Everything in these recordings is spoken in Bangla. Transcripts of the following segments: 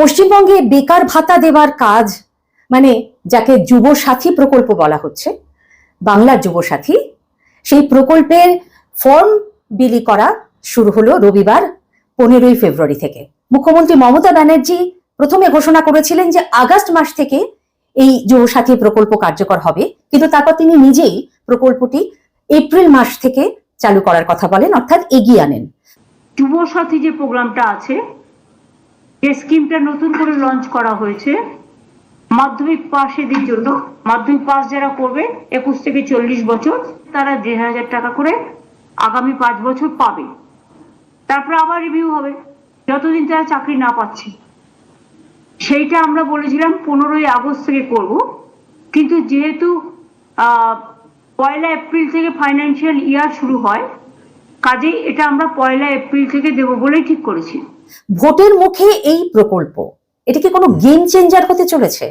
পশ্চিমবঙ্গে বেকার ভাতা দেওয়ার কাজ মানে যাকে যুব সাথী প্রকল্প বলা হচ্ছে, বাংলার যুব সাথী সেই প্রকল্পের ফর্ম বিলি করা শুরু হলো রবিবার, পনেরোই ফেব্রুয়ারি থেকে। মুখ্যমন্ত্রী মমতা ব্যানার্জি প্রথমে ঘোষণা করেছিলেন যে আগস্ট মাস থেকে এই যুব সাথী প্রকল্প কার্যকর হবে, কিন্তু তারপর তিনি নিজেই প্রকল্পটি এপ্রিল মাস থেকে চালু করার কথা বলেন, অর্থাৎ এগিয়ে আনেন। যুব সাথী যে প্রোগ্রামটা আছে যে স্কিমটা নতুন করে লঞ্চ করা হয়েছে, মাধ্যমিক পাশেদের জন্য। মাধ্যমিক পাস যারা করবে, একুশ থেকে চল্লিশ বছর, তারা দেড় হাজার টাকা করে আগামী পাঁচ বছর পাবে। তারপর আবার রিভিউ হবে, যতদিন তারা চাকরি না পাচ্ছে। সেইটা আমরা বলেছিলাম, পনেরোই আগস্ট থেকে করব। কিন্তু যেহেতু পয়লা এপ্রিল থেকে ফাইন্যান্সিয়াল ইয়ার শুরু হয়, কাজেই এটা আমরা পয়লা এপ্রিল থেকে দেবো বলেই ঠিক করেছি। ভোটের মুখে এই প্রকল্প। এটা কি কোনো গেম চেঞ্জার হতে চলেছে?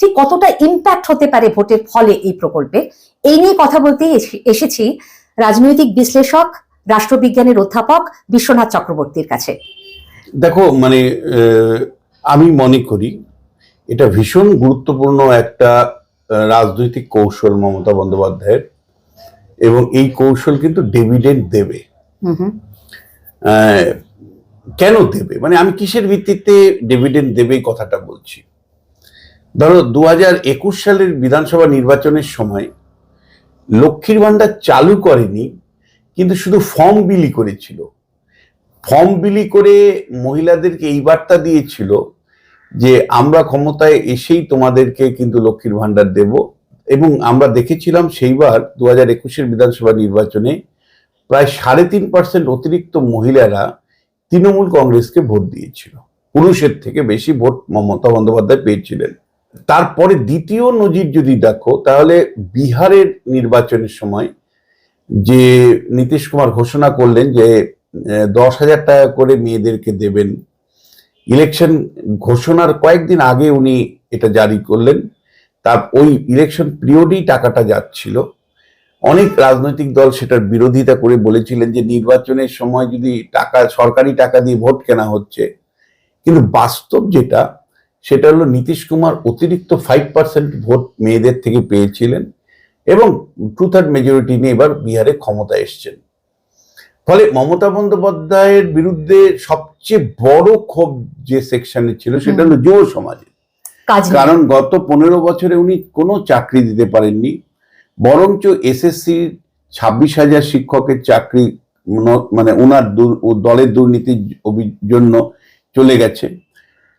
ঠিক কতটা ইম্প্যাক্ট হতে পারে ভোটের ফলে এই প্রকল্পে? এই নিয়ে কথা বলতে এসেছি রাজনৈতিক বিশ্লেষক রাষ্ট্রবিজ্ঞানের অধ্যাপক বিশ্বনাথ চক্রবর্তীর কাছে। দেখো মানে আমি মনে করি এটা ভীষণ গুরুত্বপূর্ণ একটা রাজনৈতিক কৌশল মমতা বন্দ্যোপাধ্যায়ের। এবং এই কৌশল কিন্তু ডিভিডেন্ড দেবে। কেন দেবে? মানে আমি কিসের ভিত্তিতে ডিভিডেন্ড দেবে কথাটা বলছি। ধরো দু একুশ সালের বিধানসভা নির্বাচনের সময় লক্ষ্মীর ভাণ্ডার চালু করেনি, কিন্তু শুধু ফর্ম বিলি করেছিল। ফর্ম বিলি করে মহিলাদেরকে এই বার্তা দিয়েছিল যে, আমরা ক্ষমতায় এসেই তোমাদেরকে কিন্তু লক্ষ্মীর ভাণ্ডার দেব। এবং আমরা দেখেছিলাম সেইবার দু হাজার একুশের বিধানসভা নির্বাচনে প্রায় সাড়ে তিন পার্সেন্ট অতিরিক্ত মহিলারা তৃণমূল কংগ্রেসকে ভোট দিয়েছিল। পুরুষের থেকে বেশি ভোট মমতা বন্দ্যোপাধ্যায় পেয়েছিলেন। তারপরে দ্বিতীয় নজির যদি দেখো, তাহলে বিহারের নির্বাচনের সময় যে নীতিশ কুমার ঘোষণা করলেন যে দশ হাজার টাকা করে মেয়েদেরকে দেবেন, ইলেকশন ঘোষণার কয়েকদিন আগে উনি এটা জারি করলেন। তার ওই ইলেকশন পিরিয়ডেই টাকাটা যাচ্ছিল। অনেক রাজনৈতিক দল সেটার বিরোধিতা করে বলেছিলেন যে নির্বাচনের সময় যদি টাকা সরকারি টাকা দিয়ে ভোট কেনা হচ্ছে কিন্তু বাস্তব যেটা সেটা হলো নীতিশ কুমার অতিরিক্ত ফাইভ পার্সেন্ট ভোট মেয়েদের থেকে পেয়েছিলেন এবং টু থার্ড মেজরিটি নিয়ে এবার বিহারে ক্ষমতা এসছেন। ফলে মমতা বন্দ্যোপাধ্যায়ের বিরুদ্ধে সবচেয়ে বড় ক্ষোভ যে সেকশনে ছিল সেটা হলো যুব সমাজে কারণ গত পনেরো বছরে উনি কোনো চাকরি দিতে পারেননি বরঞ্চ এসএসসি ছাব্বিশ হাজার শিক্ষকের চাকরি মানে ওনার ও দলের দুর্নীতির জন্য চলে গেছে।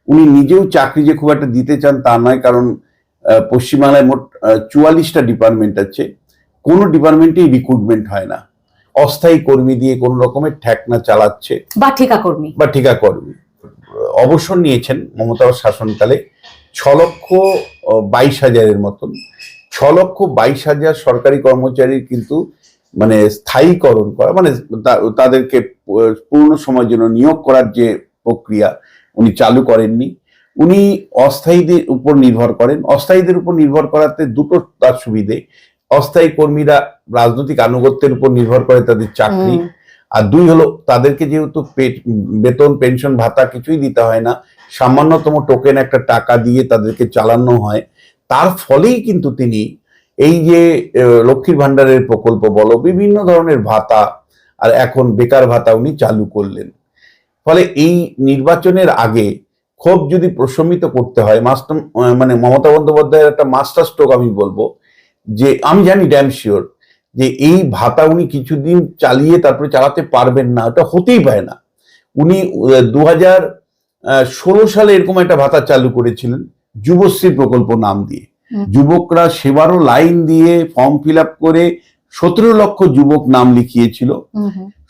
উনি নিজেও চাকরি যে খুব একটা দিতে চান তা নয় কারণ পশ্চিমবাংলায় মোট চুয়াল্লিশটা ডিপার্টমেন্ট আছে। কোনো ডিপার্টমেন্টেই রিক্রুটমেন্ট হয় না। অস্থায়ী কর্মী দিয়ে কোনো রকমের ঠেকনা চালাচ্ছে। বা ঠিকা কর্মী। বা ঠিকা কর্মী। অবসর নিয়েছেন মমতার শাসনকালে। ছ লক্ষ বাইশ হাজারের মতন। ছ লক্ষ বাইশ হাজার সরকারি কর্মচারীর কিন্তু মানে স্থায়ীকরণ করা মানে তাদেরকে পূর্ণ সময়ের জন্য নিয়োগ করার যে প্রক্রিয়া উনি চালু করেননি উনি অস্থায়ীদের উপর নির্ভর করেন। অস্থায়ীদের উপর নির্ভর করাতে দুটো তার সুবিধে অস্থায়ী কর্মীরা রাজনৈতিক আনুগত্যের উপর নির্ভর করে তাদের চাকরি আর দুই হলো তাদেরকে যেহেতু বেতন পেনশন ভাতা কিছুই দিতে হয় না সামান্যতম টোকেন একটা টাকা দিয়ে তাদেরকে চালানো হয়। তার ফলেই কিন্তু তিনি এই যে লক্ষ্মীর ভাণ্ডারের প্রকল্প বলো, বিভিন্ন ধরনের ভাতা আর এখন বেকার ভাতা উনি চালু করলেন। ফলে এই নির্বাচনের আগে ক্ষোভ যদি প্রশমিত করতে হয় মাস্টার মানে মমতা বন্দ্যোপাধ্যায়ের একটা মাস্টার স্ট্রোক আমি বলব, যে আমি জানি ড্যাম শিওর যে এই ভাতা উনি কিছুদিন চালিয়ে তারপরে চালাতে পারবেন না, ওটা হতেই পারে না। উনি দু হাজার ষোলো সালে এরকম একটা ভাতা চালু করেছিলেন। যুবশ্রী প্রকল্প নাম দিয়ে। যুবকরা সেবারও লাইন দিয়ে ফর্ম ফিল করে সতেরো লক্ষ যুবক নাম লিখিয়েছিল।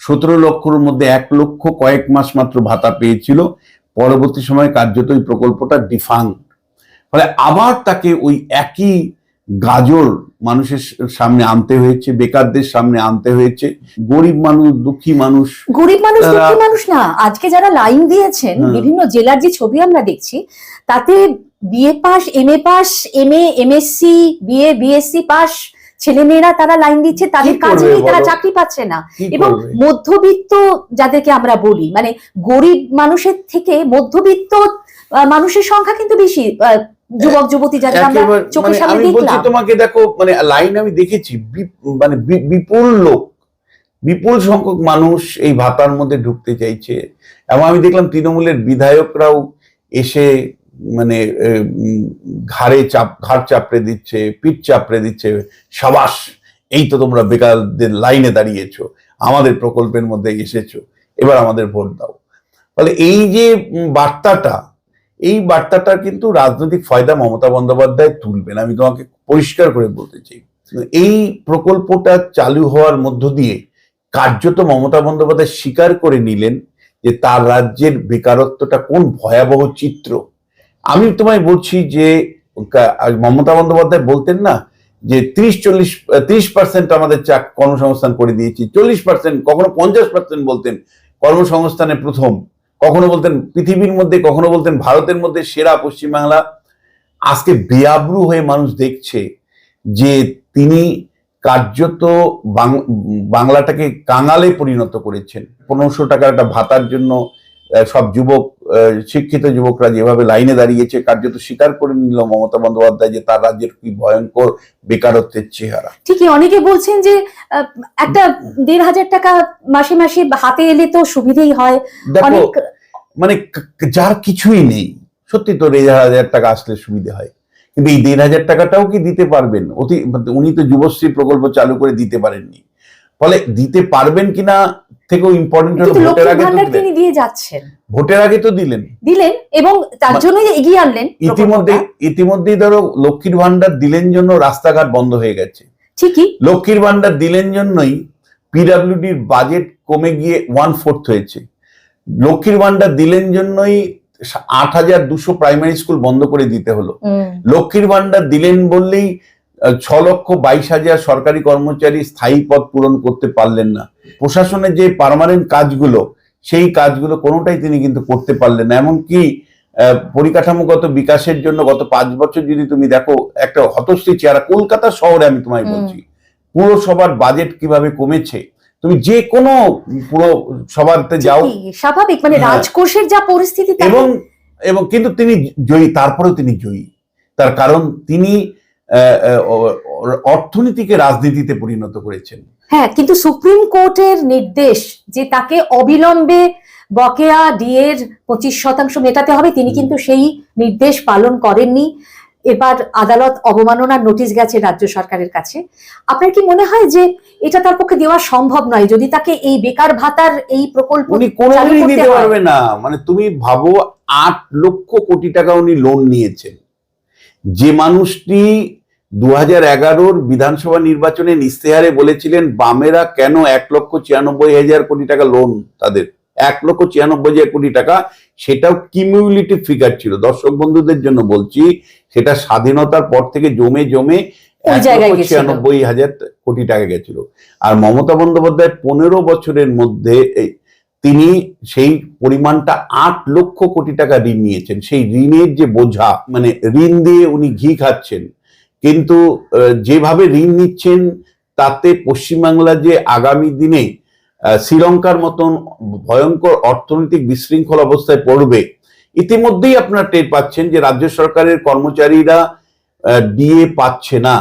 সতেরো লক্ষর মধ্যে এক লক্ষ কয়েক মাস মাত্র ভাতা পেয়েছিল। পরবর্তী সময়ে কার্যত এই প্রকল্পটা ডিফাং ফলে আবার তাকে ওই একই গাজর মানুষের সামনে আনতে হয়েছে বেকারদের সামনে আনতে হয়েছে। গরিব মানুষ দুঃখী মানুষ। গরিব মানুষ দুঃখী মানুষ না। আজকে যারা লাইন দিয়েছেন। বিভিন্ন জেলার যে ছবি আমরা দেখছি তাতে BA pass M A pass M A MSc BA BSc pass. ছেলেমেয়েরা তারা লাইন দিচ্ছে তাদের কাজ তারা চাকরি পাচ্ছে না। এবং মধ্যবিত্ত যাদেরকে আমরা বলি মানে গরিব মানুষের থেকে মধ্যবিত্ত মানুষের সংখ্যা কিন্তু বেশি যুবক যুবতী যাদের আমরা চোখের মানে সামনে দেখলাম। তোমাকে দেখো মানে লাইন আমি দেখেছি মানে বিপুল লোক বিপুল সংখ্যক মানুষ এই ভাতার মধ্যে ঢুকতে চাইছে। এবং আমি দেখলাম তৃণমূলের বিধায়করাও এসে মানে ঘাড়ে চাপ, ঘাড় চাপড়ে দিচ্ছে, পিঠ চাপড়ে দিচ্ছে, সাবাস, এই তো তোমরা বেকারদের লাইনে দাঁড়িয়েছো, আমাদের প্রকল্পের মধ্যে এসেছ, এবার আমাদের ভোট দাও। ফলে এই যে বার্তাটা, এই বার্তাটা কিন্তু রাজনৈতিক ফয়দা মমতা বন্দ্যোপাধ্যায় তুলবেন, আমি তোমাকে পরিষ্কার করে বলতে চাই। এই প্রকল্পটা চালু হওয়ার মধ্য দিয়ে কার্যত মমতা বন্দ্যোপাধ্যায় স্বীকার করে নিলেন যে তার রাজ্যের বেকারত্বটা কোন ভয়াবহ চিত্র আমি তোমায় বলছি যে মমতা বন্দ্যোপাধ্যায় বলতেন না যে, ত্রিশ চল্লিশ ত্রিশ পার্সেন্ট আমাদের চাক কর্মসংস্থান করে দিয়েছি। চল্লিশ পার্সেন্ট কখনো পঞ্চাশ পার্সেন্ট বলতেন কর্মসংস্থানে প্রথম। কখনো বলতেন পৃথিবীর মধ্যে, কখনো বলতেন ভারতের মধ্যে সেরা পশ্চিমবাংলা। আজকে বেআব্রু হয়ে মানুষ দেখছে যে, তিনি কার্যত বাংলাটাকে কাঙালে পরিণত করেছেন। পনেরোশো টাকার একটা ভাতার জন্য সব যুবক শিক্ষিত যুবকরা যেভাবে লাইনে দাঁড়িয়েছে কার্যত স্বীকার করে নিল মমতা বন্দ্যোপাধ্যায় যে তার রাজ্যের কি ভয়ঙ্কর বেকারত্বের চেহারা। ঠিকই অনেকে বলছেন যে একটা দেড় হাজার টাকা মাসে মাসে হাতে এলে তো সুবিধেই হয়। দেখো অনেক মানে যার কিছুই নেই সত্যি তো দেড় হাজার টাকা আসলে সুবিধে হয়। কিন্তু এই দেড় হাজার টাকাটাও কি দিতে পারবেন? অতি উনি তো যুবশ্রী প্রকল্প চালু করে দিতে পারেননি। ফলে দিতে পারবেন কিনা থেকেও ইম্পর্টেন্ট হলো ভোটের লক্ষ্মীর আগে তো ভান্ডার দিলেন। তিনি দিয়ে যাচ্ছেন। ভোটের আগে তো দিলেন। দিলেন এবং তার জন্যই এগিয়ে আনলেন ইতিমধ্যে। ইতিমধ্যেই ধরো লক্ষ্মীর ভান্ডার দিলেন জন্য রাস্তাঘাট বন্ধ হয়ে গেছে। ঠিকই। লক্ষ্মীর ভান্ডার দিলেন জন্যই পিডাব্লিউডির বাজেট কমে গিয়ে ওয়ান ফোর্থ হয়েছে। লক্ষ্মীর ভান্ডার দিলেন জন্যই আট হাজার দুশো প্রাইমারি স্কুল বন্ধ করে দিতে হলো। উম, লক্ষ্মীর ভান্ডার দিলেন বললেই ছ লক্ষ বাইশ হাজার সরকারি কর্মচারী স্থায়ী পদ পূরণ করতে পারলেন না। প্রশাসনের যে পার্মানেন্ট কাজগুলো সেই কাজগুলো কোনোটাই তিনি কিন্তু করতে পারলেন না। এমনকি পরিকাঠামোগত বিকাশের জন্য গত পাঁচ বছর যদি তুমি দেখো একটা হতশ্রী চেহারা। কলকাতা শহরে আমি তোমায় বলছি পুরসভার বাজেট কীভাবে কমেছে? তুমি যে কোনো পুরো সভাতে যাও। স্বাভাবিক মানে হ্যাঁ। রাজকোষের যা পরিস্থিতি এবং এবং কিন্তু তিনি জয়ী তারপরেও তিনি জয়ী। তার কারণ তিনি অর্থনীতিকে রাজনীতিতে পরিণত করেছেন। হ্যাঁ কিন্তু সুপ্রিম কোর্টের নির্দেশ যে তাকে অবিলম্বে বকেয়া ডিএর পঁচিশ শতাংশ মেটাতে হবে তিনি কিন্তু সেই নির্দেশ পালন করেননি। এবার আদালত অবমাননার নোটিশ গেছে রাজ্য সরকারের কাছে। আপনার কি মনে হয় যে এটা তার পক্ষে দেওয়া সম্ভব নয়? যদি তাকে এই বেকার ভাতার এই প্রকল্প উনি কোনোদিনই দিতে পারবে না। মানে তুমি ভাবো আট লক্ষ কোটি টাকা উনি লোন নিয়েছেন। যে মানুষটি দু হাজার এগারোর বিধানসভা নির্বাচনে ইস্তেহারে বলেছিলেন বামেরা কেন এক লক্ষ ছিয়ানব্বই হাজার কোটি টাকা লোন তাদের? এক লক্ষ ছিয়ানব্বই হাজার কোটি টাকা সেটাও কিমিউলিটিভ ফিগার ছিল। দর্শক বন্ধুদের জন্য বলছি সেটা স্বাধীনতার পর থেকে জমে জমে। ছিয়ানব্বই হাজার কোটি টাকা গেছিল। আর মমতা বন্দ্যোপাধ্যায় পনেরো বছরের মধ্যে এই তিনি সেই পরিমাণটা আট লক্ষ কোটি টাকা ঋণ নিয়েছেন। সেই ঋণের যে বোঝা মানে ঋণ দিয়ে উনি ঘি খাচ্ছেন। কিন্তু যেভাবে ঋণ নিচ্ছেন, তাতে পশ্চিমবাংলা যে আগামী দিনে শ্রীলঙ্কার মতন ভয়ঙ্কর অর্থনৈতিক বিশৃঙ্খল অবস্থায় পড়বে, ইতিমধ্যেই আপনারা টের পাচ্ছেন যে রাজ্য সরকারের কর্মচারীরা ডিএ পাচ্ছে না।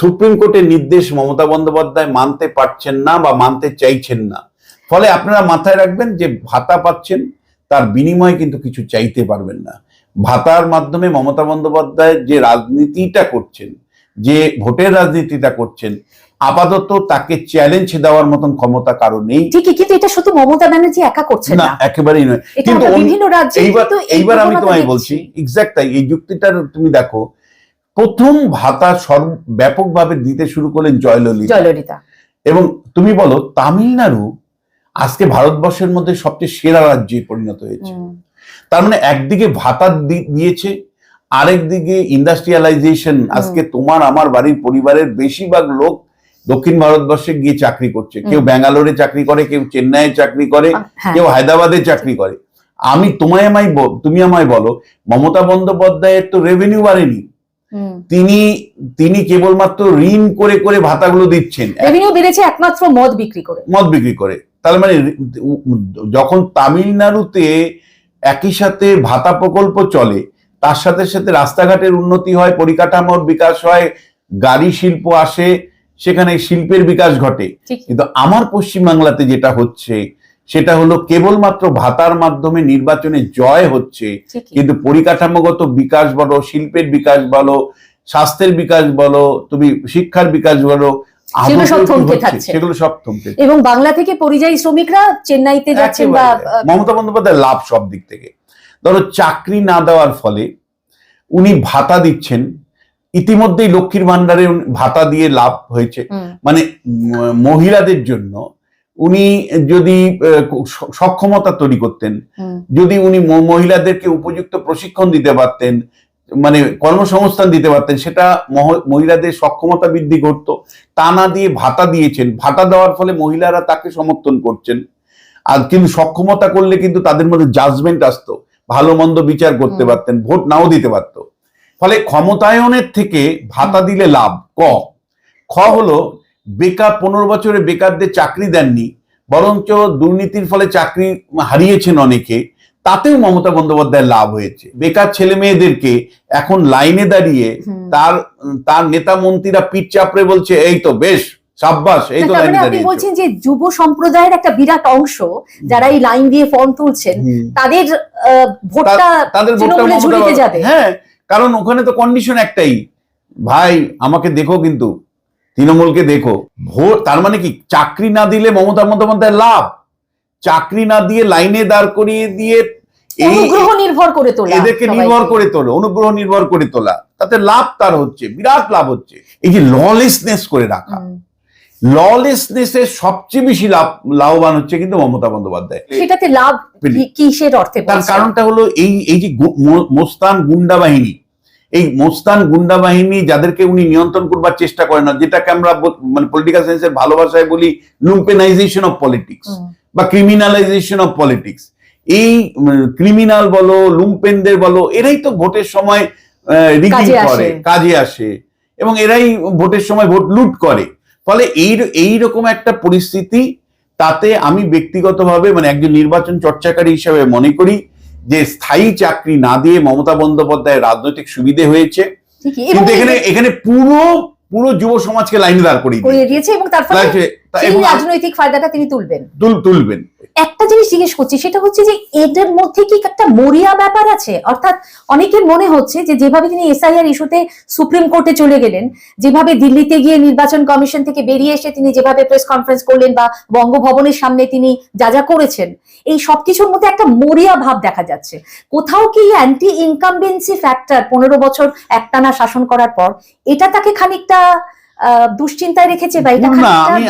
সুপ্রিম কোর্টের নির্দেশ মমতা বন্দ্যোপাধ্যায় মানতে পারছেন না বা মানতে চাইছেন না। ফলে আপনারা মাথায় রাখবেন যে ভাতা পাচ্ছেন তার বিনিময়ে কিন্তু কিছু চাইতে পারবেন না। ভাতার মাধ্যমে মমতা বন্দ্যোপাধ্যায় যে রাজনীতিটা করছেন যে ভোটের রাজনীতিটা করছেন আপাতত তাকে চ্যালেঞ্জ দেওয়ার মতন ক্ষমতা কারও নেই। ঠিকই কিন্তু এটা শুধু মমতা ব্যানার্জি একা করছেন না একেবারেই নয়। কিন্তু বিভিন্ন রাজ্যে এইবার এইবার আমি তোমায় বলছি এক্সাক্ট তাই এই যুক্তিটা তুমি দেখো। প্রথম ভাতা সর্ব ব্যাপকভাবে দিতে শুরু করলেন জয়ললিতা। জয়ললিতা। এবং তুমি বলো তামিলনাড়ু আজকে ভারতবর্ষের মধ্যে সবচেয়ে সেরা রাজ্যে পরিণত হয়েছে। তার মানে একদিকে ভাতা দিয়েছে আরেকদিকে ইন্ডাস্ট্রিয়ালাইজেশন আজকে তোমার আমার বাড়ির পরিবারের বেশিরভাগ লোক দক্ষিণ ভারতবর্ষে গিয়ে চাকরি করছে। কেউ ব্যাঙ্গালোরে চাকরি করে কেউ চেন্নাইয়ে চাকরি করে হ্যাঁ। কেউ হায়দ্রাবাদে চাকরি করে। আমি তোমায় আমায় তুমি আমায় বলো মমতা বন্দ্যোপাধ্যায়ের তো রেভিনিউ বাড়েনি। তিনি তিনি কেবলমাত্র ঋণ করে করে ভাতাগুলো দিচ্ছেন। রেভিনিউ বেড়েছে একমাত্র মদ বিক্রি করে। মদ বিক্রি করে। তার মানে যখন তামিলনাড়ুতে একই সাথে ভাতা প্রকল্প চলে তার সাথে সাথে রাস্তাঘাটের উন্নতি হয় পরিকাঠামোর বিকাশ হয় গাড়ি শিল্প আসে সেখানে শিল্পের বিকাশ ঘটে। কিন্তু আমার পশ্চিমবাংলাতে যেটা হচ্ছে সেটা হলো কেবলমাত্র ভাতার মাধ্যমে নির্বাচনে জয় হচ্ছে কিন্তু পরিকাঠামোগত বিকাশ বলো শিল্পের বিকাশ বলো স্বাস্থ্যের বিকাশ বলো তুমি শিক্ষার বিকাশ বলো সেগুলো সব থমকে থাকছে। সেগুলো সব থমকে এবং বাংলা থেকে পরিযায়ী শ্রমিকরা চেন্নাইতে যাচ্ছেন বা মমতা বন্দ্যোপাধ্যায় লাভ সব দিক থেকে। ধরো চাকরি না দেওয়ার ফলে উনি ভাতা দিচ্ছেন ইতিমধ্যেই লক্ষ্মীর ভান্ডারে ভাতা দিয়ে লাভ হয়েছে। মানে মহিলাদের জন্য উনি যদি সক্ষমতা তৈরি করতেন যদি উনি মহিলাদেরকে উপযুক্ত প্রশিক্ষণ দিতে পারতেন মানে কর্মসংস্থান দিতে পারতেন সেটা মহ- মহিলাদের সক্ষমতা বৃদ্ধি ঘটতো তা না দিয়ে ভাতা দিয়েছেন ভাতা দেওয়ার ফলে মহিলারা তাকে সমর্থন করছেন। আর কিন্তু সক্ষমতা করলে কিন্তু তাদের মধ্যে জাজমেন্ট আসতো ভালো মন্দ বিচার করতে পারতেন ভোট নাও দিতে পারতো। ফলে ক্ষমতায়নের থেকে ভাতা দিলে লাভ ক। খ হলো বেকার পনেরো বছরে বেকারদের চাকরি দেননি বরঞ্চ দুর্নীতির ফলে চাকরি হারিয়েছেন অনেকে। তাতেও মমতা বন্দ্যোপাধ্যায়ের লাভ হয়েছে। বেকার ছেলে মেয়েদেরকে এখন লাইনে দাঁড়িয়ে তার তার নেতা মন্ত্রীরা পিঠ চাপড়ে বলছে এই তো বেশ সাব্বাস এই তো লাইনে বলছেন যে যুব সম্প্রদায়ের একটা বিরাট অংশ যারা এই লাইন দিয়ে ফর্ম তুলছেন তাদের ভোটটা তাদের ভোটটা ঝুলিতে যাবে। হ্যাঁ কারণ ওখানে তো কন্ডিশন একটাই। ভাই আমাকে দেখো কিন্তু তৃণমূলকে দেখো। ভোট তার মানে কি চাকরি না দিলে মমতা বন্দ্যোপাধ্যায়ের লাভ? চাকরি না দিয়ে লাইনে দাঁড় করিয়ে দিয়ে অনুগ্রহ নির্ভর করে তোলা এদেরকে নির্ভর করে তোলো অনুগ্রহ নির্ভর করে তোলা। তাতে লাভ তার হচ্ছে বিরাট লাভ হচ্ছে। এই যে ললেসনেস করে রাখা। ললেসনেসের সবচেয়ে বেশি লাভ লাভবান হচ্ছে কিন্তু মমতা বন্দ্যোপাধ্যায়। সেটাতে লাভ কিসের অর্থে তার কারণটা হলো এই এই যে মোস্তান গুন্ডা বাহিনী। এই মোস্তান গুন্ডা বাহিনী যাদেরকে উনি নিয়ন্ত্রণ করবার চেষ্টা করেন না যেটাকে আমরা মানে পলিটিক্যাল সায়েন্সের ভালোবাসায় বলি লুম্পেনাইজেশন অফ পলিটিক্স। বা ক্রিমিনালাইজেশন অফ পলিটিক্স এই ক্রিমিনাল বলো লুম্পেনদের বলো এরাই তো ভোটের সময় রিগিং। করে কাজে আসে। এবং এরাই ভোটের সময় ভোট লুট করে। ফলে এই এই রকম একটা পরিস্থিতি তাতে আমি ব্যক্তিগতভাবে মানে একজন নির্বাচন চর্চাকারী হিসেবে মনে করি যে স্থায়ী চাকরি না দিয়ে মমতা বন্দ্যোপাধ্যায়ের রাজনৈতিক সুবিধে হয়েছে। কিন্তু এখানে এখানে পুরো পুরো যুব সমাজকে লাইনে দাঁড় করিয়ে দিয়েছে। এবং তার ফলে রাজনৈতিক ফায়দাটা তিনি তুলবেন। তুলবেন। একটা জিনিস জিজ্ঞেস করছি সেটা হচ্ছে যে এদের মধ্যে কি একটা মরিয়া ব্যাপার আছে? অর্থাৎ অনেকের মনে হচ্ছে যে যেভাবে তিনি এসআইআর ইস্যুতে সুপ্রিম কোর্টে চলে গেলেন যেভাবে দিল্লিতে গিয়ে নির্বাচন কমিশন থেকে বেরিয়ে এসে তিনি যেভাবে প্রেস কনফারেন্স করলেন বা বঙ্গভবনের সামনে তিনি যা যা করেছেন এই সবকিছুর মধ্যে একটা মরিয়া ভাব দেখা যাচ্ছে। কোথাও কি অ্যান্টি ইনকামবেন্সি ফ্যাক্টর পনেরো বছর একটানা শাসন করার পর এটা তাকে খানিকটা দুশ্চিন্তায় রেখেছে বা এটা না আমি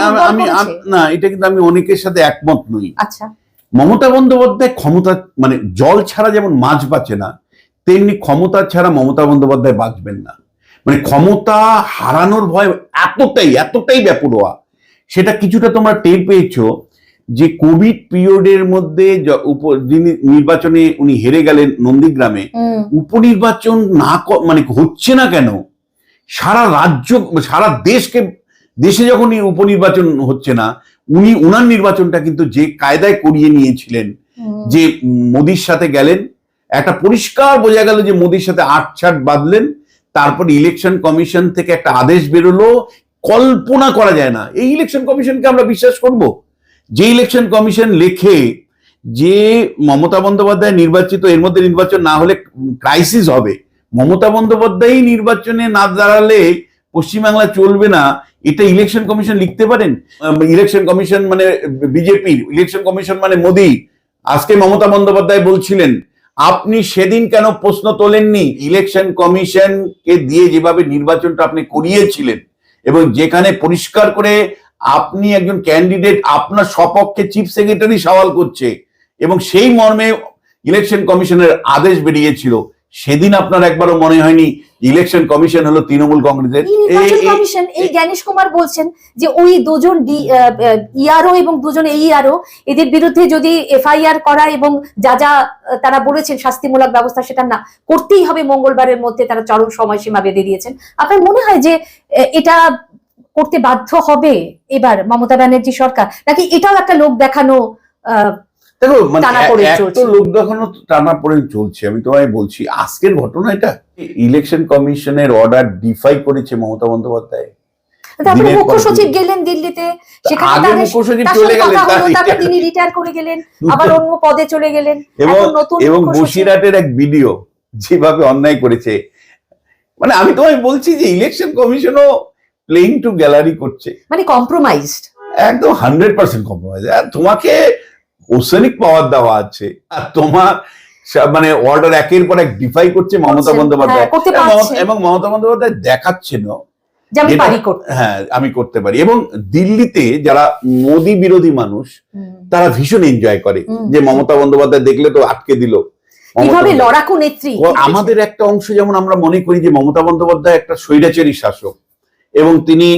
আমি- না এটা কিন্তু আমি অনেকের সাথে একমত নই। আচ্ছা। মমতা বন্দ্যোপাধ্যায় ক্ষমতা মানে জল ছাড়া যেমন মাছ বাঁচে না তেমনি ক্ষমতা ছাড়া মমতা বন্দ্যোপাধ্যায় বাঁচবেন না। মানে ক্ষমতা হারানোর ভয় এতটাই এতটাই ব্যাপরোয়া। সেটা কিছুটা তোমরা টের পেয়েছ যে কোভিড পিরিয়ডের মধ্যে যিনি নির্বাচনে উনি হেরে গেলেন নন্দীগ্রামে উপনির্বাচন না মানে হচ্ছে না কেন সারা রাজ্য সারা দেশকে দেশে যখন এই উপনির্বাচন হচ্ছে না উনি উনার নির্বাচনটা কিন্তু যে কায়দায় করিয়ে নিয়েছিলেন যে মোদির সাথে গেলেন একটা পরিষ্কার বোঝা গেল যে মোদির সাথে আটছাট বাঁধলেন তারপর ইলেকশন কমিশন থেকে একটা আদেশ বেরোলো কল্পনা করা যায় না। এই ইলেকশন কমিশনকে আমরা বিশ্বাস করব? যে ইলেকশন কমিশন লেখে যে মমতা বন্দ্যোপাধ্যায় নির্বাচিত এর মধ্যে নির্বাচন না হলে ক্রাইসিস হবে। মমতা বন্দ্যোপাধ্যায় নির্বাচনে না দাঁড়ালে পশ্চিমবাংলা চলবে না, এটা ইলেকশন কমিশন লিখতে পারেন? ইলেকশন কমিশন মানে বিজেপির ইলেকশন কমিশন মানে মোদি। আজকে মমতা বন্দ্যোপাধ্যায় বলছিলেন, আপনি সেদিন কেন প্রশ্ন তোলেননি? ইলেকশন কমিশনকে দিয়ে যেভাবে নির্বাচনটা আপনি করিয়েছিলেন এবং যেখানে পরিষ্কার করে আপনি একজন ক্যান্ডিডেট আপনার সপক্ষে চিফ সেক্রেটারি সওয়াল করছে এবং সেই মর্মে ইলেকশন কমিশনের আদেশ বেরিয়েছিল। সেদিন আপনার একবারও মনে হয়নি ইলেকশন কমিশন হলো তৃণমূল কংগ্রেসের। কমিশন এই জ্ঞানেশ কুমার বলছেন যে ওই দুজন ইআরও এবং দুজন এইআরও এদের বিরুদ্ধে যদি এফআইআর করা এবং যা যা তারা বলেছেন শাস্তিমূলক ব্যবস্থা সেটা না করতেই হবে মঙ্গলবারের মধ্যে তারা চরম সময়সীমা বেঁধে দিয়েছেন। আপনার মনে হয় যে এটা করতে বাধ্য হবে এবার মমতা ব্যানার্জি সরকার? নাকি এটাও একটা লোক দেখানো আহ, দেখো মানে লোক দেখানো টানা চলছে আমি তোমায় বলছি আজকের ঘটনা এটা? ইলেকশন কমিশনের অর্ডার ডিফাই করেছে মমতা বন্দ্যোপাধ্যায়। তারপরে মুখ্য সচিব গেলেন দিল্লিতে সেখানে তাদের চলে গেলেন কথা হলো, তাই- তারপর তিনি রিটায়ার করে গেলেন আবার অন্য পদে চলে গেলেন। এবং বসিরহাটের এক ভিডিও যেভাবে অন্যায় করেছে মানে আমি তোমায় বলছি যে ইলেকশন কমিশনও প্লেইং টু গ্যালারি করছে। মানে কম্প্রোমাইজড একদম হান্ড্রেড পার্সেন্ট কম্প্রোমাইজ আর তোমাকে ওসেনিক পাওয়ার দেওয়া আছে। আর তোমার মানে অর্ডার একের পর এক ডিফাই করছে মমতা বন্দ্যোপাধ্যায়। হ্যাঁ, এবং মমতা বন্দ্যোপাধ্যায় দেখাচ্ছেন যে আমি করতে। হ্যাঁ আমি করতে পারি। এবং দিল্লিতে যারা মোদি বিরোধী মানুষ তারা ভীষণ এনজয় করে। যে মমতা বন্দ্যোপাধ্যায় দেখলে তো আটকে দিল। আমাদের একটা অংশ যেমন আমরা মনে করি যে মমতা বন্দ্যোপাধ্যায় একটা স্বৈরাচারী শাসক। এবং তিনি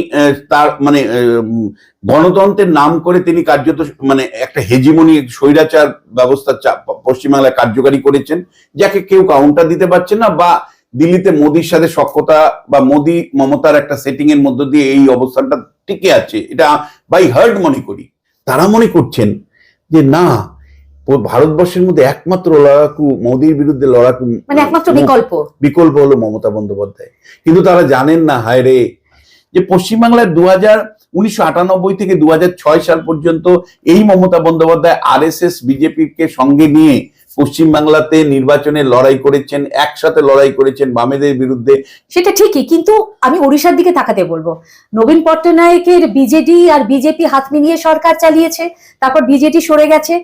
তার মানে গণতন্ত্রের নাম করে তিনি কার্যত মানে একটা হেজিমনি স্বৈরাচার ব্যবস্থা পশ্চিমবাংলায় কার্যকারী করেছেন যাকে কেউ কাউন্টার দিতে পারছে না বা দিল্লিতে মোদির সাথে সক্ষতা বা মোদি মমতার একটা সেটিং এর মধ্য দিয়ে এই অবস্থানটা টিকে আছে এটা বাই হার্ড মনে করি। তারা মনে করছেন যে না ভারতবর্ষের মধ্যে একমাত্র লড়াকু মোদির বিরুদ্ধে লড়াকু মানে একমাত্র বিকল্প। বিকল্প হলো মমতা বন্দ্যোপাধ্যায়। কিন্তু তারা জানেন না হায় রে যে পশ্চিমবাংলায় দু হাজার উনিশশো আটানব্বই থেকে দু সাল পর্যন্ত এই Mamata Bandyopadhyay R S S বিজেপিকে সঙ্গে নিয়ে পশ্চিমবাংলাতে নির্বাচনে লড়াই করেছেন একসাথে লড়াই করেছেন বামেদের বিরুদ্ধে। সেটা ঠিকই কিন্তু আমি ওড়িশার দিকে তাকাতে বলব। নবীন পট্টনায়কের বিজেডি আর বিজেপি হাত মিলিয়ে সরকার চালিয়েছে তারপর বিজেডি সরে গেছে।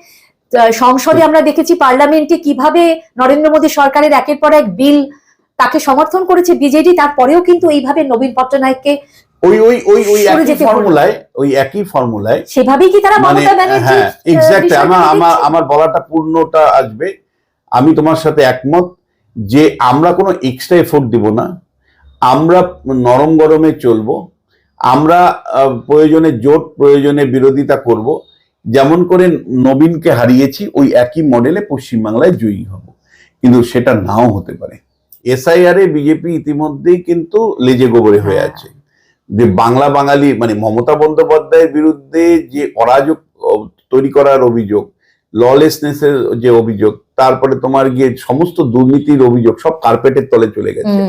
সংসদে আমরা দেখেছি পার্লামেন্টে কীভাবে নরেন্দ্র মোদী সরকারের একের পর এক বিল তাকে সমর্থন করেছে বিজেডি তারপরেও কিন্তু এইভাবে নবীন পট্টনায়ককে ওই ওই ওই ওই একই ফর্মুলায় ওই একই ফর্মুলায় সেভাবেই কি তারা মানে মমতা ব্যানার্জি হ্যাঁ এক্স্যাক্ট আমার আমার আমার বলাটা পূর্ণটা আসবে। আমি তোমার সাথে একমত যে আমরা কোনো এক্সট্রা এফোর্ট দিব না। আমরা নরম গরমে চলবো। আমরা প্রয়োজনে জোট প্রয়োজনে বিরোধিতা করব। যেমন করে নবীনকে হারিয়েছি ওই একই মডেলে পশ্চিমবাংলায় জয়ী হব। কিন্তু সেটা নাও হতে পারে। এসআইআর এ বিজেপি ইতিমধ্যেই কিন্তু লেজে গোবরে হয়ে হ্যাঁ। আছে। যে বাংলা বাঙালি মানে মমতা বন্দ্যোপাধ্যায়ের বিরুদ্ধে যে অরাজক তৈরি করার অভিযোগ ললেসনেসের যে অভিযোগ তারপরে তোমার গিয়ে সমস্ত দুর্নীতির অভিযোগ সব কার্পেটের তলে চলে গেছে।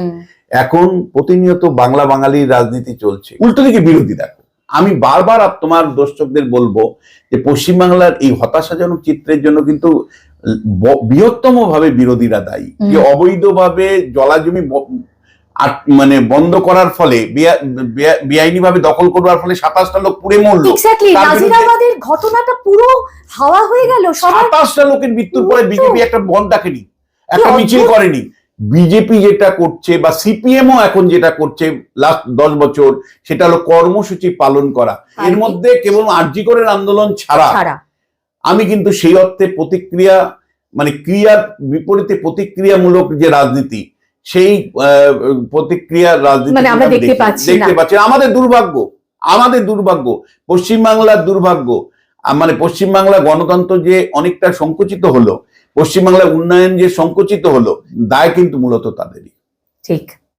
এখন প্রতিনিয়ত বাংলা বাঙালির রাজনীতি চলছে। উল্টো দিকে বিরোধী দেখো। আমি বারবার তোমার দর্শকদের বলব যে পশ্চিমবাংলার এই হতাশাজনক চিত্রের জন্য কিন্তু বৃহত্তম ভাবে বিরোধীরা দায়ী। যে অবৈধভাবে জলাজমি মানে বন্ধ করার ফলে বেআইনি ভাবে দখল করবার ফলে সাতাশটা লোক পুড়ে মরলো। নাজিরাবাদের ঘটনাটা পুরো হাওয়া হয়ে গেল সাতাশটা লোকের মৃত্যুর পরে। বিজেপি একটা বন্ধ ডাকেনি একটা মিছিল করেনি। বিজেপি যেটা করছে বা সিপিএমও এখন যেটা করছে লাস্ট দশ বছর সেটা হলো কর্মসূচি পালন করা। এর মধ্যে কেবল আর্জিকরের আন্দোলন ছাড়া আমি কিন্তু সেই অর্থে প্রতিক্রিয়া মানে ক্রিয়ার বিপরীতে প্রতিক্রিয়ামূলক যে রাজনীতি সেই প্রতিক্রিয়ার রাজনীতি মানে দেখতে পাচ্ছি। আমাদের দুর্ভাগ্য আমাদের দুর্ভাগ্য পশ্চিমবাংলার দুর্ভাগ্য মানে পশ্চিমবাংলা গণতন্ত্র যে অনেকটা সংকুচিত হলো পশ্চিমবাংলার উন্নয়ন যে সংকুচিত হলো দায় কিন্তু মূলত তাদেরই। ঠিক।